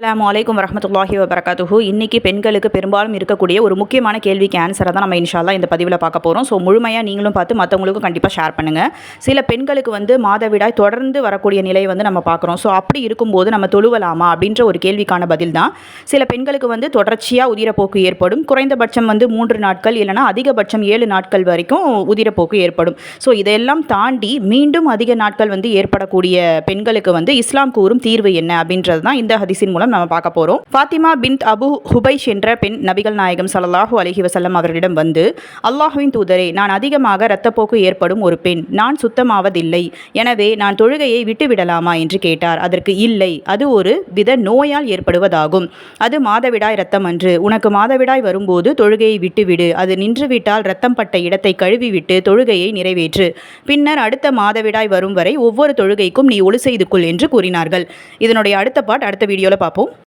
அலாம் வலைக்கம் வரமத்துல்லாஹி வபரகாத்துஹு. இன்றைக்கி பெண்களுக்கு பெரும்பாலும் இருக்கக்கூடிய ஒரு முக்கியமான கேள்விக்கு ஆன்சரை தான் நம்ம இன்ஷால்லா இந்த பதிவில் பார்க்க போகிறோம் ஸோ முழுமையாக நீங்களும் பார்த்து மற்றவங்களுக்கும் கண்டிப்பாக ஷேர் பண்ணுங்கள் சில பெண்களுக்கு வந்து மாதவிடாய் தொடர்ந்து வரக்கூடிய நிலையை வந்து நம்ம பார்க்குறோம். ஸோ அப்படி இருக்கும்போது நம்ம தொழுவலாமா அப்படின்ற ஒரு கேள்விக்கான பதில் தான். சில பெண்களுக்கு வந்து தொடர்ச்சியாக உதிரப்போக்கு ஏற்படும். குறைந்தபட்சம் வந்து மூன்று நாட்கள் இல்லைனா அதிகபட்சம் ஏழு நாட்கள் வரைக்கும் உதிரப்போக்கு ஏற்படும். ஸோ இதையெல்லாம் தாண்டி மீண்டும் அதிக நாட்கள் வந்து ஏற்படக்கூடிய பெண்களுக்கு வந்து இஸ்லாம் கூறும் தீர்வு என்ன அப்படின்றது தான் இந்த ஹதிசின் மூலம் நம்ம பார்க்க போகிறோம் ஃபாத்திமா பின் அபு ஹுபைஷ் என்ற பெண் நபிகள் நாயகம் சல்லாஹூ அலஹி வசல்லம் அவர்களிடம் வந்து அல்லாஹுவின் தூதரே நான் அதிகமாக இரத்தப்போக்கு ஏற்படும் ஒரு பெண். நான் சுத்தமாவதில்லை. எனவே நான் தொழுகையை விட்டுவிடலாமா? என்று கேட்டார். அதற்கு இல்லை. அது ஒரு வித நோயால் ஏற்படுவதாகும். அது மாதவிடாய் இரத்தம் அன்று. உனக்கு மாதவிடாய் வரும்போது தொழுகையை விட்டுவிடு. அது நின்றுவிட்டால் இரத்தம் பட்ட இடத்தை கழுவிவிட்டு தொழுகையை நிறைவேற்று. பின்னர் அடுத்த மாதவிடாய் வரும் வரை ஒவ்வொரு தொழுகைக்கும் நீ ஒழு செய்து கொள் என்று கூறினார்கள். இதனுடைய அடுத்த பாட் அடுத்த வீடியோவில் பார்ப்போம்